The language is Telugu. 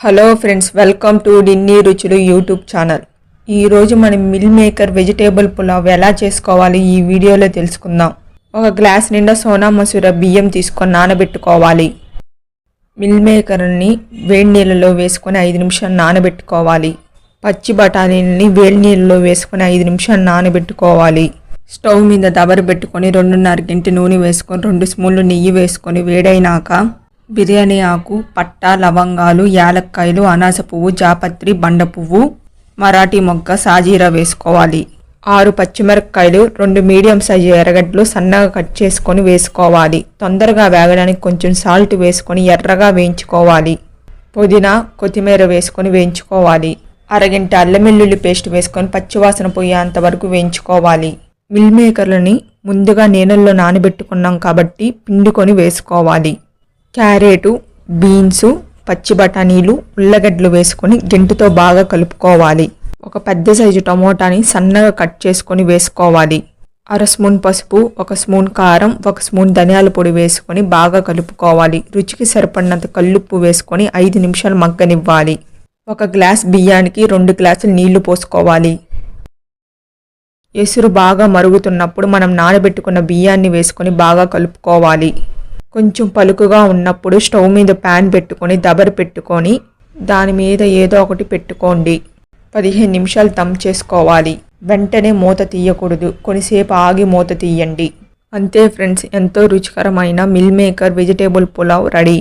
Hello friends welcome to Dinni Ruchulu YouTube channel ఈరోజు మనం మిల్ మేకర్ వెజిటేబుల్ పులావ్ ఎలా చేసుకోవాలి ఈ వీడియోలో తెలుసుకుందాం. ఒక గ్లాస్ నిండా సోనా మసూర బియ్యం తీసుకొని నానబెట్టుకోవాలి. మిల్ మేకర్ని వేడి నీళ్ళలో వేసుకొని ఐదు నిమిషాలు నానబెట్టుకోవాలి. పచ్చి బఠానీలని వేడి నీళ్ళలో వేసుకొని ఐదు నిమిషాలు నానబెట్టుకోవాలి. స్టవ్ మీద దబర పెట్టుకొని రెండున్నర గంట నూనె వేసుకొని రెండు స్పూన్లు నెయ్యి వేసుకొని వేడైనాక బిర్యానీ ఆకు పట్ట లవంగాలు యాలక్కాయలు అనాస పువ్వు జాపత్రి బండ పువ్వు మరాఠీ మొగ్గ సాజీరా వేసుకోవాలి. ఆరు పచ్చిమిరపకాయలు రెండు మీడియం సైజు ఎర్రగడ్డలు సన్నగా కట్ చేసుకొని వేసుకోవాలి. తొందరగా వేగడానికి కొంచెం సాల్ట్ వేసుకొని ఎర్రగా వేయించుకోవాలి. పుదీనా కొత్తిమీర వేసుకొని వేయించుకోవాలి. అరగంట అల్లం వెల్లుల్లి పేస్ట్ వేసుకొని పచ్చివాసన పోయేంత వరకు వేయించుకోవాలి. మిల్ మేకర్లని ముందుగా నీళ్ళల్లో నానబెట్టుకున్నాం కాబట్టి పిండుకొని వేసుకోవాలి. క్యారెటు బీన్సు పచ్చి బఠానీలు ఉల్లగడ్డలు వేసుకొని గెంటుతో బాగా కలుపుకోవాలి. ఒక పెద్ద సైజు టమోటాని సన్నగా కట్ చేసుకొని వేసుకోవాలి. అర స్పూన్ పసుపు ఒక స్పూన్ కారం ఒక స్పూన్ ధనియాల పొడి వేసుకొని బాగా కలుపుకోవాలి. రుచికి సరిపడినంత కల్లుప్పు వేసుకొని ఐదు నిమిషాలు మగ్గనివ్వాలి. ఒక గ్లాస్ బియ్యానికి రెండు గ్లాసులు నీళ్ళు పోసుకోవాలి. ఎసురు బాగా మరుగుతున్నప్పుడు మనం నానబెట్టుకున్న బియ్యాన్ని వేసుకొని బాగా కలుపుకోవాలి. కొంచెం పలుకుగా ఉన్నప్పుడు స్టవ్ మీద ప్యాన్ పెట్టుకొని దబర పెట్టుకొని దాని మీద ఏదో ఒకటి పెట్టుకోండి. పదిహేను నిమిషాలు దమ్ చేసుకోవాలి. వెంటనే మూత తీయకూడదు. కొన్నిసేపు ఆగి మూత తీయండి. అంతే ఫ్రెండ్స్ ఎంతో రుచికరమైన meal maker vegetable pulao ready.